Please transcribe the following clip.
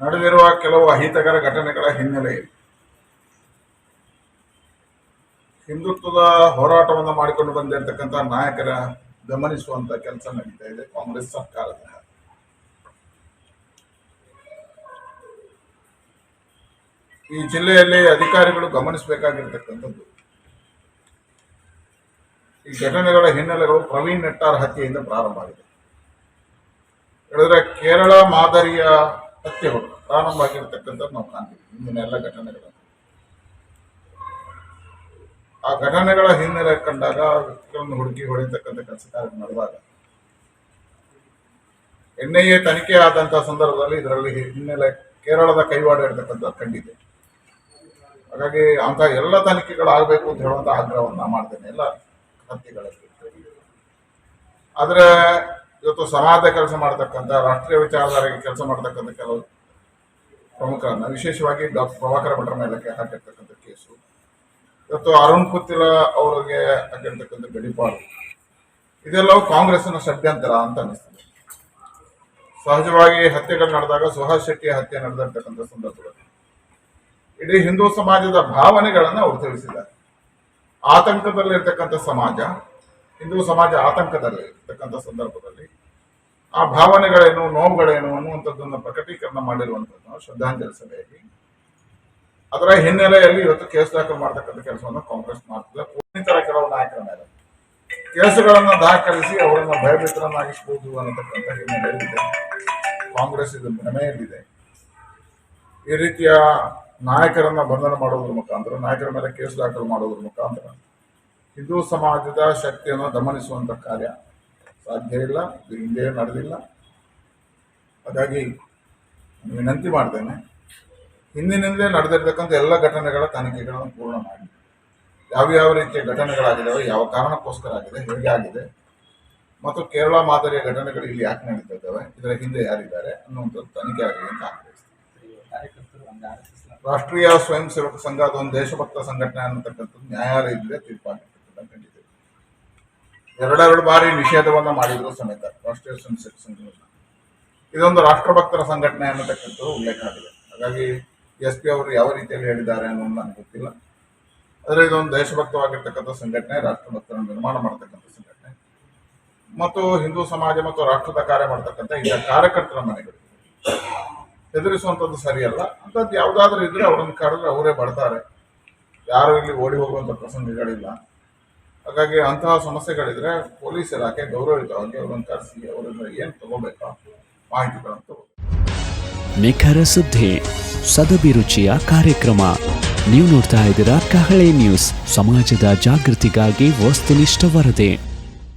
ನಡೆದಿರುವ ಕೆಲವು ಅಹಿತಕರ ಘಟನೆಗಳ ಹಿನ್ನೆಲೆಯಲ್ಲಿ ಹಿಂದುತ್ವದ ಹೋರಾಟವನ್ನು ಮಾಡಿಕೊಂಡು ಬಂದಿರತಕ್ಕಂಥ ನಾಯಕರ ಗಮನಿಸುವಂತ ಕೆಲಸ ನಡೀತಾ ಇದೆ ಕಾಂಗ್ರೆಸ್ ಸರ್ಕಾರದ ಈ ಜಿಲ್ಲೆಯಲ್ಲಿ ಅಧಿಕಾರಿಗಳು ಗಮನಿಸಬೇಕಾಗಿರ್ತಕ್ಕಂಥದ್ದು, ಈ ಘಟನೆಗಳ ಹಿನ್ನೆಲೆಗಳು ಪ್ರವೀಣ್ ನೆಟ್ಟಾರ್ ಹತ್ಯೆಯಿಂದ ಪ್ರಾರಂಭ ಆಗಿದೆ. ಹೇಳಿದ್ರೆ ಕೇರಳ ಮಾದರಿಯ ಹತ್ಯೆಗಳು ಪ್ರಾರಂಭ ಆಗಿರ್ತಕ್ಕಂಥದ್ದು ನಾವು ಕಾಣ್ತೀವಿ. ಇಂದಿನ ಎಲ್ಲ ಘಟನೆಗಳು. ಆ ಘಟನೆಗಳ ಹಿನ್ನೆಲೆ ಕಂಡಾಗ ವ್ಯಕ್ತಿಗಳನ್ನು ಹುಡುಕಿ ಹೊಡೆಯತಕ್ಕಂಥ ಕೆಲಸ ಕಾರ್ಯ ನಡೆದಾಗ, ಎನ್ ತನಿಖೆ ಆದಂತಹ ಸಂದರ್ಭದಲ್ಲಿ ಇದರಲ್ಲಿ ಹಿನ್ನೆಲೆ ಕೇರಳದ ಕೈವಾಡ ಇರತಕ್ಕಂಥ ಕಂಡಿದೆ ಹಾಗಾಗಿ ಅಂತ ಎಲ್ಲ ತನಿಖೆಗಳು ಆಗಬೇಕು ಅಂತ ಹೇಳುವಂತ ಆಗ್ರಹವನ್ನು ಮಾಡ್ತೇನೆ. ಎಲ್ಲ ಹತ್ಯೆಗಳಲ್ಲಿ ಆದ್ರೆ ಇವತ್ತು ಸಮಾಜದ ಕೆಲಸ ಮಾಡತಕ್ಕಂಥ, ರಾಷ್ಟ್ರೀಯ ವಿಚಾರಧಾರೆಗೆ ಕೆಲಸ ಮಾಡತಕ್ಕಂಥ ಕೆಲವು ಪ್ರಮುಖರನ್ನ ವಿಶೇಷವಾಗಿ ಡಾಕ್ಟರ್ ಪ್ರಭಾಕರ ಭಟ್ರ ಮೇಲೆ ಹಾಕಿರ್ತಕ್ಕಂಥ ಕೇಸು. ಇವತ್ತು ಅರುಣ್ ಪುತ್ತಿಲ ಅವರಿಗೆ ಹಾಕಿರ್ತಕ್ಕಂಥ ಗಡಿಪಾಡು. ಇದೆಲ್ಲವೂ ಕಾಂಗ್ರೆಸ್ನ ಷಡ್ಯಂತರ ಅಂತ ಅನಿಸ್ತದೆ ಸಹಜವಾಗಿ ಹತ್ಯೆಗಳು ನಡೆದಾಗ ಸುಹಾಸ್ ಶೆಟ್ಟಿ ಹತ್ಯೆ ನಡೆದಿರ್ತಕ್ಕಂಥ ಸಂದರ್ಭದಲ್ಲಿ. ಇಡೀ ಹಿಂದೂ ಸಮಾಜದ ಭಾವನೆಗಳನ್ನು ಅವರು ತಿಳಿಸಿದ್ದಾರೆ. ಆತಂಕದಲ್ಲಿರ್ತಕ್ಕಂಥ ಸಮಾಜ, ಹಿಂದೂ ಸಮಾಜ ಆತಂಕದಲ್ಲಿ ಇರ್ತಕ್ಕಂಥ ಸಂದರ್ಭದಲ್ಲಿ ಆ ಭಾವನೆಗಳೇನು, ನೋವುಗಳೇನು ಅನ್ನುವಂಥದ್ದನ್ನು ಪ್ರಕಟೀಕರಣ ಮಾಡಿರುವಂಥದ್ದು ಶ್ರದ್ಧಾಂಜಲಿ ಸಭೆಯಲ್ಲಿ. ಅದರ ಹಿನ್ನೆಲೆಯಲ್ಲಿ ಇವತ್ತು ಕೇಸ್ ದಾಖಲು ಮಾಡತಕ್ಕಂಥ ಕೆಲಸವನ್ನು ಕಾಂಗ್ರೆಸ್ ಮಾಡ್ತದೆ. ಇನ್ನಿತರ ಕೆಲವು ನಾಯಕರ ಮೇಲೆ. ಕೇಸುಗಳನ್ನು ದಾಖಲಿಸಿ ಅವರನ್ನು ಭಯಭೀತರನ್ನಾಗಿಸಬಹುದು ಅನ್ನತಕ್ಕಂಥ ಹಿನ್ನೆಲೆಯಲ್ಲಿದೆ ಕಾಂಗ್ರೆಸ್ ಇದು ಭ್ರಮೆಯಲ್ಲಿದೆ. ಈ ರೀತಿಯ ನಾಯಕರನ್ನ ಬಂಧನ ಮಾಡೋದ್ರ ಮುಖಾಂತರ, ನಾಯಕರ ಮೇಲೆ ಕೇಸ್ ದಾಖಲು ಮಾಡೋದ್ರ ಮುಖಾಂತರ ಹಿಂದೂ ಸಮಾಜದ ಶಕ್ತಿಯನ್ನು ದಮನಿಸುವಂತ ಕಾರ್ಯ ಸಾಧ್ಯ ಇಲ್ಲ ಇದು ಹಿಂದೆ ನಡೆದಿಲ್ಲ. ಹಾಗಾಗಿ ವಿನಂತಿ ಮಾಡ್ತೇನೆ, ಹಿಂದಿನಿಂದಲೇ ನಡೆದಿರ್ತಕ್ಕಂಥ ಎಲ್ಲ ಘಟನೆಗಳ ತನಿಖೆಗಳನ್ನು ಪೂರ್ಣ ಮಾಡಿ. ಯಾವ್ಯಾವ ರೀತಿಯ ಘಟನೆಗಳಾಗಿದ್ದಾವೆ ಯಾವ ಕಾರಣಕ್ಕೋಸ್ಕರ ಆಗಿದೆ, ಹೇಗೆ ಆಗಿದೆ, ಮತ್ತು ಕೇರಳ ಮಾದರಿಯ ಘಟನೆಗಳು ಇಲ್ಲಿ ಯಾಕೆ ನಡೀತಾ ಇದ್ದಾವೆ ಇದರ ಹಿಂದೆ ಯಾರಿದ್ದಾರೆ ಅನ್ನುವಂಥದ್ದು ತನಿಖೆ ಆಗಲಿ ಅಂತ ರಾಷ್ಟ್ರೀಯ ಸ್ವಯಂ ಸೇವಕ ಸಂಘ ಅದೊಂದು ದೇಶಭಕ್ತ ಸಂಘಟನೆ ಅನ್ನತಕ್ಕಂಥದ್ದು ನ್ಯಾಯಾಲಯದಲ್ಲೇ ತೀರ್ಪಾಗಿದೆ. ಎರಡೆರಡು ಬಾರಿ ನಿಷೇಧವನ್ನು ಮಾಡಿದ್ರು ಸಮೇತ, ರಾಷ್ಟ್ರೀಯ ಸ್ವಯಂ ಸೇವಕ ಸಂಘವನ್ನ ಇದೊಂದು ರಾಷ್ಟ್ರಭಕ್ತರ ಸಂಘಟನೆ ಅನ್ನತಕ್ಕಂಥದ್ದು ಉಲ್ಲೇಖ ಆಗಿದೆ. ಹಾಗಾಗಿ ಎಸ್ ಪಿ ಅವರು ಯಾವ ರೀತಿಯಲ್ಲಿ ಹೇಳಿದ್ದಾರೆ ಅನ್ನೋದು ನನಗೆ ಗೊತ್ತಿಲ್ಲ. ಆದರೆ ಇದೊಂದು ದೇಶಭಕ್ತವಾಗಿರ್ತಕ್ಕಂಥ ಸಂಘಟನೆ, ರಾಷ್ಟ್ರಭಕ್ತರ ನಿರ್ಮಾಣ ಮಾಡತಕ್ಕಂಥ ಸಂಘಟನೆ. ಮತ್ತು ಹಿಂದೂ ಸಮಾಜ ಮತ್ತು ರಾಷ್ಟ್ರದ ಕಾರ್ಯ ಮಾಡ್ತಕ್ಕಂಥ ಈಗ ಕಾರ್ಯಕರ್ತರ ಮನೆಗಳು. ಹೆದರಿಸುವಂಥದ್ದು ಸರಿಯಲ್ಲ. ಅಂಥದ್ದು ಯಾವುದಾದ್ರೂ ಇದ್ರೆ ಅವರನ್ನು ಕರೆದ್ರೆ ಅವರೇ ಬರ್ತಾರೆ. ಯಾರು ಇಲ್ಲಿ ಓಡಿ ಹೋಗುವಂಥ ಪ್ರಸಂಗಗಳಿಲ್ಲ. ಹಾಗಾಗಿ ಅಂತಹ ಸಮಸ್ಯೆಗಳಿದ್ರೆ ಪೊಲೀಸ್ ಇಲಾಖೆ ಗೌರವಯುತವಾಗಿ ಅವರನ್ನು ಕರೆಸಿ ಅವರಿಂದ ಏನು ತಗೋಬೇಕು ಮಾಹಿತಿಗಳನ್ನು ತಗೋ ನಿಖರ ಸುದ್ದಿ ಸದಭಿರುಚಿಯ ಕಾರ್ಯಕ್ರಮ. ನೀವು ನೋಡ್ತಾ ಇದ್ದೀರಾ ಕಹಳೆ ನ್ಯೂಸ್, ಸಮಾಜದ ಜಾಗೃತಿಗಾಗಿ ವಸ್ತುನಿಷ್ಠ ವರದಿ.